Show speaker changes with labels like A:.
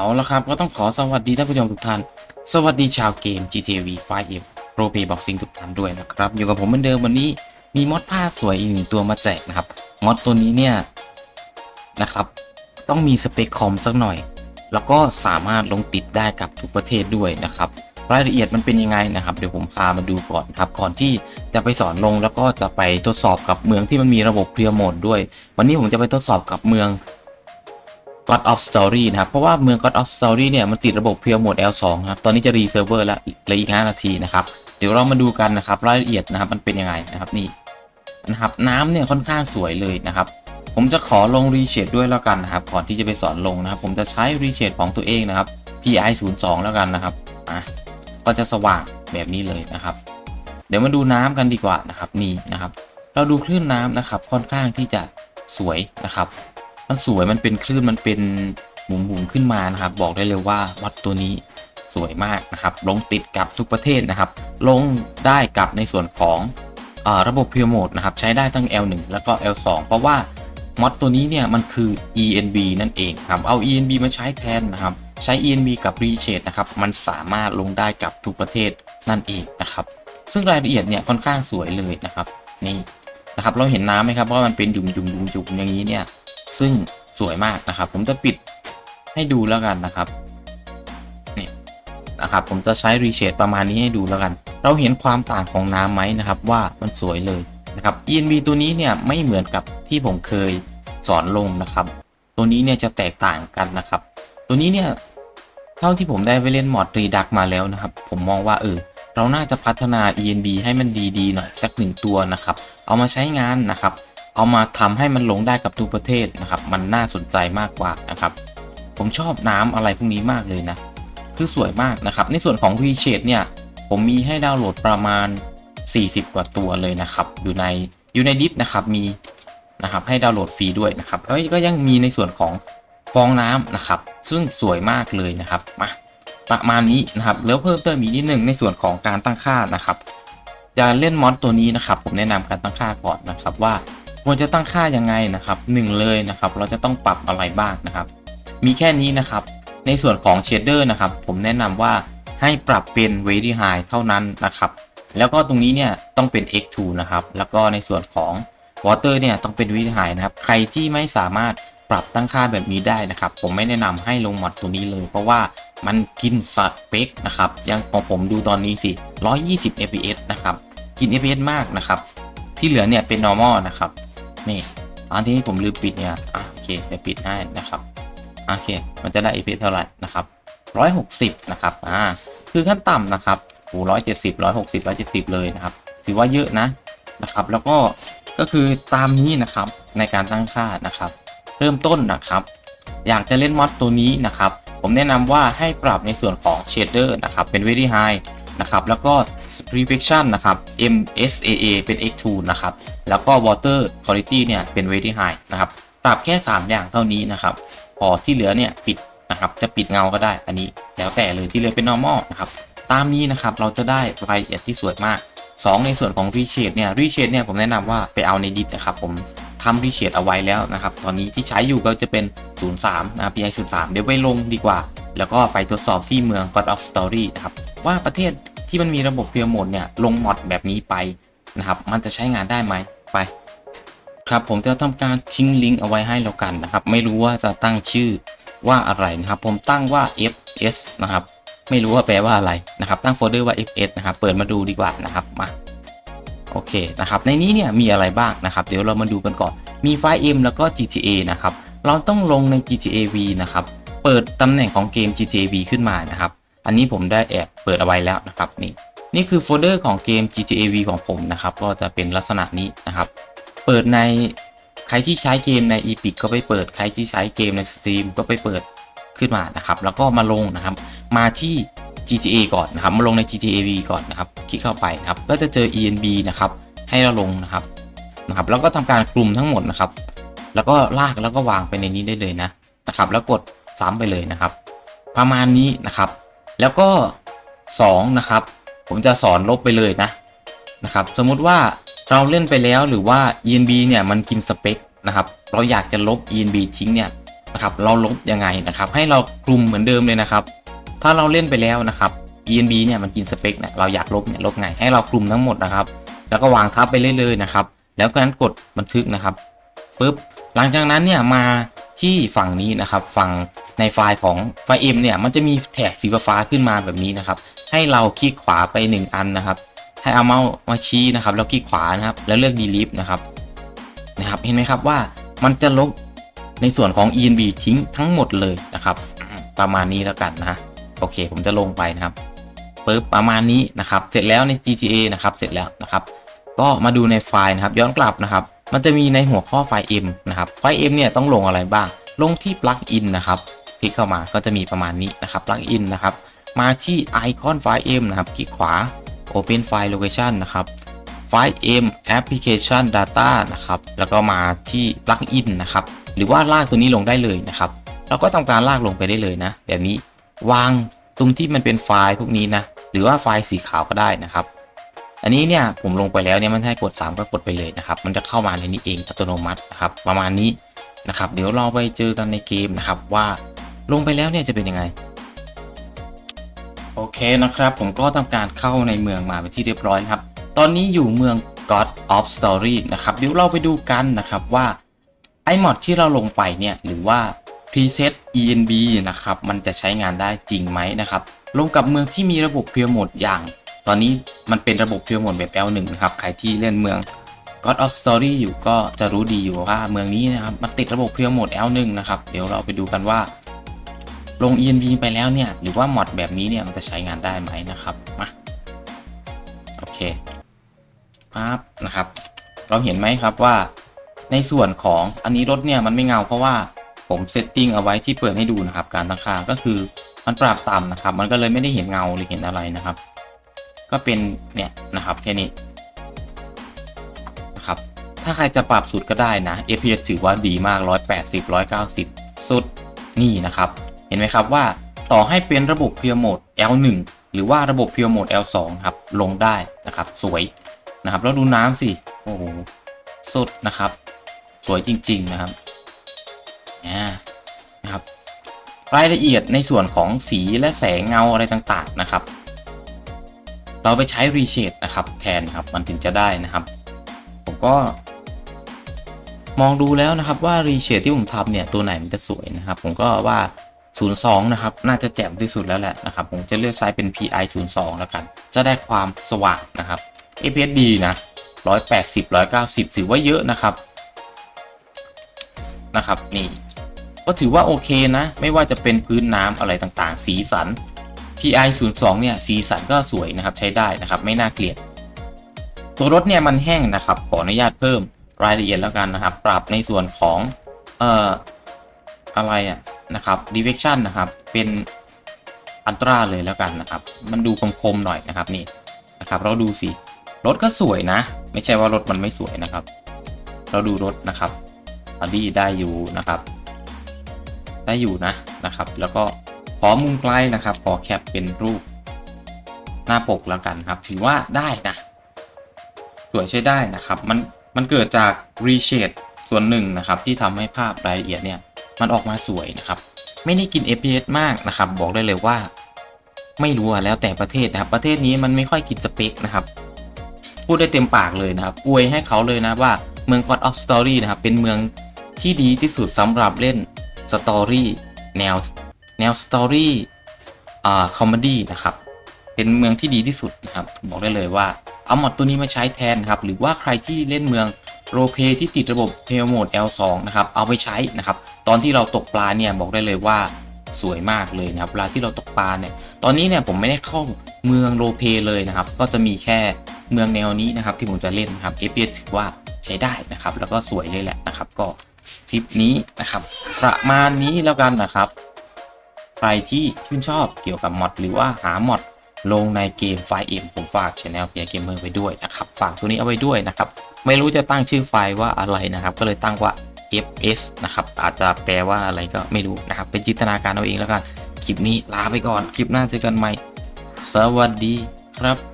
A: เอาละครับ ก็ต้องขอสวัสดีท่านผู้ชมทุกท่าน สวัสดีชาวเกม GTV 5M Pro Play Boxing ทุกท่านด้วยนะครับ อยู่กับผมเหมือนเดิมวันนี้มีมอดภาพสวยอีกหนึ่งตัวมาแจกนะครับ มอดตัวนี้เนี่ยนะครับ ต้องมีสเปคคอมสักหน่อย แล้วก็สามารถลงติดได้กับทุกประเทศด้วยนะครับ รายละเอียดมันเป็นยังไงนะครับ เดี๋ยวผมพามาดูก่อนครับ ก่อนที่จะไปสอนลงแล้วก็จะไปทดสอบกับเมืองที่มันมีระบบเคลียร์โหมดด้วย วันนี้ผมจะไปทดสอบกับเมือง God of Story นะครับ เพราะว่าเมือง God of Story เนี่ย มันติดระบบเพียวโหมด L2 ครับ ตอนนี้จะรีเซิร์ฟเวอร์แล้วอีกเหลืออีก 5 นาทีนะครับ เดี๋ยวเรามาดูกันนะครับ รายละเอียดนะครับ มันเป็นยังไงนะครับนี่นะครับน้ำเนี่ยค่อนข้างสวยเลยนะครับ ผมจะขอลงรีเชดด้วยแล้วกันนะครับ ก่อนที่จะไปสอนลงนะครับ ผมจะใช้รีเชดของตัวเองนะครับ PI 0 2แล้วกันนะครับอะก็จะสว่างแบบนี้เลยนะครับ เดี๋ยวมาดูน้ำกันดีกว่านะครับนี่นะครับ เราดูคลื่นน้ำนะครับ ค่อนข้างที่จะสวยนะครับ มันสวยมันเป็นคลื่นมันเป็นหมุนหมุนๆขึ้นมานะครับ บอกได้เลยว่าวัดตัวนี้สวยมากนะครับ ลงติดกับทุกประเทศนะครับ ลงได้กับในส่วนของอระบบเพียวโหมดนะครับ ใช้ได้ทั้ง L1 แล้วก็ L2 เพราะว่ามอดตัวนี้เนี่ยมันคือ ENB นั่นเองครับ เอา ENB มาใช้แทนนะครับ ใช้ ENB กับ Reshade นะครับ มันสามารถลงได้กับทุกประเทศนั่นเองนะครับ ซึ่งรายละเอียดเนี่ยค่อนข้างสวยเลยนะครับ นี่นะครับ เราเห็นน้ำไหมครับว่ามันเป็นหยุ่มๆยุ่มๆยุ่มๆอย่างนี้เนี่ย ซึ่งสวยมากนะครับ ผมจะปิดให้ดูแล้วกันนะครับนี่นะครับ ผมจะใช้รีเชดประมาณนี้ให้ดูแล้วกัน เราเห็นความต่างของน้ำไหมนะครับ ว่ามันสวยเลยนะครับ ENB ตัวนี้เนี่ยไม่เหมือนกับที่ผมเคยสอนลงนะครับ ตัวนี้เนี่ยจะแตกต่างกันนะครับ ตัวนี้เนี่ยเท่าที่ผมได้ไปเล่นมอดรีดักมาแล้วนะครับ ผมมองว่าเออเราน่าจะพัฒนา ENB ให้มันดีๆหน่อยสักหนึ่งตัวนะครับ เอามาใช้งานนะครับ เอามาทำให้มันลงได้กับทุกประเทศนะครับ มันน่าสนใจมากกว่านะครับ ผมชอบน้ำอะไรพวกนี้มากเลยนะ คือสวยมากนะครับ ในส่วนของ Reshade เนี่ย ผมมีให้ดาวน์โหลดประมาณ 40 กว่าตัวเลยนะครับ อยู่ในอยู่ในดิสนะครับ มีนะครับให้ดาวน์โหลดฟรีด้วยนะครับ แล้วก็ยังมีในส่วนของฟองน้ำนะครับ ซึ่งสวยมากเลยนะครับมาประมาณนี้นะครับ แล้วเพิ่มเติมอีกนิดหนึ่งในส่วนของการตั้งค่านะครับจะเล่นมอดตัวนี้นะครับ ผมแนะนำการตั้งค่าก่อนนะครับว่า ควรจะตั้งค่ายังไงนะครับหนึ่งเลยนะครับ เราจะต้องปรับอะไรบ้างนะครับ มีแค่นี้นะครับ ในส่วนของเชดเดอร์นะครับ ผมแนะนำว่าให้ปรับเป็น very high เท่านั้นนะครับ แล้วก็ตรงนี้เนี่ยต้องเป็น x2 นะครับ แล้วก็ในส่วนของ water เนี่ยต้องเป็น very high นะครับ ใครที่ไม่สามารถปรับตั้งค่าแบบนี้ได้นะครับ ผมไม่แนะนำให้ลงมดตัวนี้เลย เพราะว่ามันกินสเปคนะครับอยังของผมดูตอนนี้สิ 120 fps นะครับ กิน fps มากนะครับ ที่เหลือเนี่ยเป็น normal นะครับ นี่ตอนที่ผมลืมปิดเนี่ยอะโอเคเดี๋ยวปิดให้นะครับโอเค มันจะได้ fps เท่าไหร่นะครับ160 นะครับอ่าคือขั้นต่ำนะครับโอ้ร้อยเจ็ดสิบร้อยหกสิบร้อยเจ็ดสิบเลยนะครับถือว่าเยอะนะนะครับ แล้วก็ก็คือตามนี้นะครับในการตั้งค่านะครับ เริ่มต้นนะครับ อยากจะเล่นมอดตัวนี้นะครับ ผมแนะนำว่าให้ปรับในส่วนของ shader นะครับเป็น very high นะครับแล้วก็ reflection นะครับ MSAA เป็น X2 นะครับ แล้วก็ water quality เนี่ยเป็น very high นะครับ ปรับแค่ 3 อย่างเท่านี้นะครับ พอที่เหลือเนี่ยปิดนะครับ จะปิดเงาก็ได้ อันนี้แล้วแต่เลยที่เหลือเป็น normal นะครับ ตามนี้นะครับเราจะได้รายละเอียดที่สวยมาก 2 ในส่วนของ reshade เนี่ย reshade เนี่ยผมแนะนำว่าไปเอาในดิสนะครับผมทำ reshade เอาไว้แล้วนะครับ ตอนนี้ที่ใช้อยู่ก็จะเป็น 03 นะครับ PI 03 เดี๋ยวไปลงดีกว่า แล้วก็ไปทดสอบที่เมือง God of Story นะครับ ว่าประเทศ ที่มันมีระบบเพียร์โหมดเนี่ยลงมอดแบบนี้ไปนะครับ มันจะใช้งานได้ไหมไป ครับผมจะทำการทิ้งลิงก์เอาไว้ให้แล้วกันนะครับ ไม่รู้ว่าจะตั้งชื่อว่าอะไรนะครับ ผมตั้งว่า fs นะครับ ไม่รู้ว่าแปลว่าอะไรนะครับ ตั้งโฟลเดอร์ว่า fs นะครับ เปิดมาดูดีกว่านะครับมาโอเคนะครับ ในนี้เนี่ยมีอะไรบ้างนะครับ เดี๋ยวเรามาดูกันก่อน มีไฟล์ M แล้วก็ GTA นะครับ เราต้องลงใน GTA V นะครับ เปิดตำแหน่งของเกม GTA V ขึ้นมานะครับ อันนี้ผมได้แอบเปิดเอาไว้แล้วนะครับนี่นี่คือโฟลเดอร์ของเกม GTA V ของผมนะครับก็จะเป็นลักษณะนี้นะครับ เปิดในใครที่ใช้เกมใน Epic ก็ไปเปิดใครที่ใช้เกมใน Steam ก็ไปเปิดขึ้นมานะครับ แล้วก็มาลงนะครับ มาที่ GTA ก่อนนะครับ มาลงใน GTA V ก่อนนะครับ คลิกเข้าไปนะครับ ก็จะเจอ ENB นะครับ ให้เราลงนะครับนะครับ แล้วก็ทำการกลุ่มทั้งหมดนะครับ แล้วก็ลากแล้วก็วางไปในนี้ได้เลยนะนะครับ แล้วกดซ้ำไปเลยนะครับ ประมาณนี้นะครับ แล้วก็ 2 นะครับ ผมจะสอนลบไปเลยนะนะครับ สมมุติว่าเราเล่นไปแล้วหรือว่า ENB เนี่ยมันกินสเปคนะครับ เราอยากจะลบ ENB ทิ้งเนี่ยนะครับ เราลบยังไงนะครับ ให้เราคลุมเหมือนเดิมเลยนะครับ ถ้าเราเล่นไปแล้วนะครับ enb เนี่ยมันกินสเปคเนี่ยเราอยากลบเนี่ยลบไงให้เราคลุมทั้งหมดนะครับ แล้วก็วางทับไปเรื่อยๆนะครับ แล้วก็นั้นกดบันทึกนะครับปุ๊บหลังจากนั้นเนี่ยมา ที่ฝั่งนี้นะครับฝั่งในไฟล์ของไฟล์ M เนี่ยมันจะมีแถบสีฟ้าขึ้นมาแบบนี้นะครับ ให้เราคลิกขวาไป 1 อันนะครับ ให้เอาเมาส์มาชี้นะครับแล้วคลิกขวานะครับ แล้วเลือก delete นะครับนะครับเห็นไหมครับว่ามันจะลบในส่วนของ enb ทิ้งทั้งหมดเลยนะครับ ประมาณนี้แล้วกันนะโอเค ผมจะลงไปนะครับปึ๊บประมาณนี้นะครับ เสร็จแล้วใน GTA นะครับ เสร็จแล้วนะครับ ก็มาดูในไฟล์นะครับ ย้อนกลับนะครับ มันจะมีในหัวข้อไฟล์ M นะครับ ไฟล์ M เนี่ยต้องลงอะไรบ้าง ลงที่ plugin นะครับ คลิกเข้ามาก็จะมีประมาณนี้นะครับ plugin นะครับ มาที่ไอคอนไฟล์ M นะครับ คลิกขวา Open File Location นะครับ ไฟล์ M Application Data นะครับ แล้วก็มาที่ plugin นะครับ หรือว่าลากตัวนี้ลงได้เลยนะครับ เราก็ทำการลากลงไปได้เลยนะ แบบนี้ วางตรงที่มันเป็นไฟล์พวกนี้นะ หรือว่าไฟล์สีขาวก็ได้นะครับ อันนี้เนี่ยผมลงไปแล้วเนี่ยมันให้กด 3 ก็กดไปเลยนะครับ มันจะเข้ามาในนี้เองอัตโนมัตินะครับประมาณนี้นะครับ เดี๋ยวเราไปเจอกันในเกมนะครับว่าลงไปแล้วเนี่ยจะเป็นยังไง โอเคนะครับ ผมก็ทำการเข้าในเมืองมาเป็นที่เรียบร้อยครับ ตอนนี้อยู่เมือง God of Story นะครับเดี๋ยวเราไปดูกันนะครับว่าไอมอดที่เราลงไปเนี่ยหรือว่า preset enb นะครับมันจะใช้งานได้จริงไหมนะครับลงกับเมืองที่มีระบบเพียวโหมดอย่าง ตอนนี้มันเป็นระบบเพียวหมดแบบ L1 นะครับ ใครที่เล่นเมือง God of Story อยู่ก็จะรู้ดีอยู่ว่าเมืองนี้นะครับมันติดระบบเพียวหมด L1 นะครับ เดี๋ยวเราไปดูกันว่าลง enb ไปแล้วเนี่ย หรือว่ามอดแบบนี้เนี่ยมันจะใช้งานได้ไหมนะครับ มา โอเคปั๊บนะครับ เราเห็นไหมครับว่าในส่วนของอันนี้รถเนี่ยมันไม่เงาเพราะว่าผมเซตติ้งเอาไว้ที่เปิดให้ดูนะครับ การตั้งค่าก็คือมันปรับต่ำนะครับ มันก็เลยไม่ได้เห็นเงาหรือเห็นอะไรนะครับ ก็เป็นเนี่ยนะครับแค่นี้นะครับถ้าใครจะปรับสุดก็ได้นะ FPS ถือว่าดีมาก 180 190 สุดนี่นะครับ เห็นไหมครับว่าต่อให้เป็นระบบเพียวโหมด L1 หรือว่าระบบเพียวโหมด L2 ครับลงได้นะครับสวยนะครับแล้วดูน้ำสิโอ้โหสุดนะครับ สวยจริง ๆนะครับอ่นะครับรายละเอียดในส่วนของสีและแสงเงาอะไรต่างๆนะครับ เราไปใช้ Reshade นะครับแทนครับมันถึงจะได้นะครับ ผมก็ มองดูแล้วนะครับว่า Reshade ที่ผมทำเนี่ยตัวไหนมันจะสวยนะครับ ผมก็ว่า 02 นะครับ น่าจะแจ่มที่สุดแล้วแหละนะครับ ผมจะเลือกใช้เป็น PI 02 แล้วกัน จะได้ความสว่างนะครับ FPS ดีนะ 180 190 ถือว่าเยอะนะครับนะครับนี่ก็ถือว่าโอเคนะ ไม่ว่าจะเป็นพื้นน้ำอะไรต่างๆ สีสัน PI 02เนี่ยสีสันก็สวยนะครับใช้ได้นะครับไม่น่าเกลียด ตัวรถเนี่ยมันแห้งนะครับขออนุญาตเพิ่มรายละเอียดแล้วกันนะครับ ปรับในส่วนของเอ่ออะไรอะนะครับ reflection นะครับเป็นอันตราเลยแล้วกันนะครับ มันดูคมๆหน่อยนะครับนี่นะครับ เราดูสิรถก็สวยนะ ไม่ใช่ว่ารถมันไม่สวยนะครับ เราดูรถนะครับอดีได้อยู่นะครับ ได้อยู่นะนะครับ แล้วก็ ขอมุมไกลนะครับ ขอแคปเป็นรูปหน้าปกแล้วกันครับ ถือว่าได้นะ สวยใช้ได้นะครับ มันมันเกิดจาก reshade ส่วนหนึ่งนะครับ ที่ทำให้ภาพรายละเอียดเนี่ย มันออกมาสวยนะครับ ไม่ได้กิน FPS มากนะครับ บอกได้เลยว่า ไม่รู้แล้วแต่ประเทศนะครับ ประเทศนี้มันไม่ค่อยกินสเปคนะครับ พูดได้เต็มปากเลยนะครับ อวยให้เขาเลยนะว่าเมือง God of Story นะครับ เป็นเมืองที่ดีที่สุดสำหรับเล่นสตอรี่แนว แนวสตอรี่อ่าคอมเมดี้นะครับ เป็นเมืองที่ดีที่สุดนะครับบอกได้เลยว่าเอามอดตัวนี้มาใช้แทนนะครับหรือว่าใครที่เล่นเมืองโรเพที่ติดระบบเทลโหมด L2 นะครับเอาไปใช้นะครับตอนที่เราตกปลาเนี่ยบอกได้เลยว่าสวยมากเลยนะครับเวลาที่เราตกปลาเนี่ยตอนนี้เนี่ยผมไม่ได้เข้าเมืองโรเพเลยนะครับ ก็จะมีแค่เมืองแนวนี้นะครับที่ผมจะเล่นนะครับ FPS ถือว่าใช้ได้นะครับ แล้วก็สวยเลยแหละนะครับ ก็คลิปนี้นะครับ ประมาณนี้แล้วกันนะครับ ใครที่ชื่นชอบเกี่ยวกับมอดหรือว่าหามอดลงในเกมไฟล์เอ็มผมฝากช anel เพียเกมเมอร์ไว้ด้วยนะครับ ฝากตัวนี้เอาไว้ด้วยนะครับ ไม่รู้จะตั้งชื่อไฟล์ว่าอะไรนะครับ ก็เลยตั้งว่า fs นะครับ อาจจะแปลว่าอะไรก็ไม่รู้นะครับ เป็นจินตนาการเอาเองแล้วกัน คลิปนี้ลาไปก่อน คลิปหน้าเจอกันใหม่ สวัสดีครับ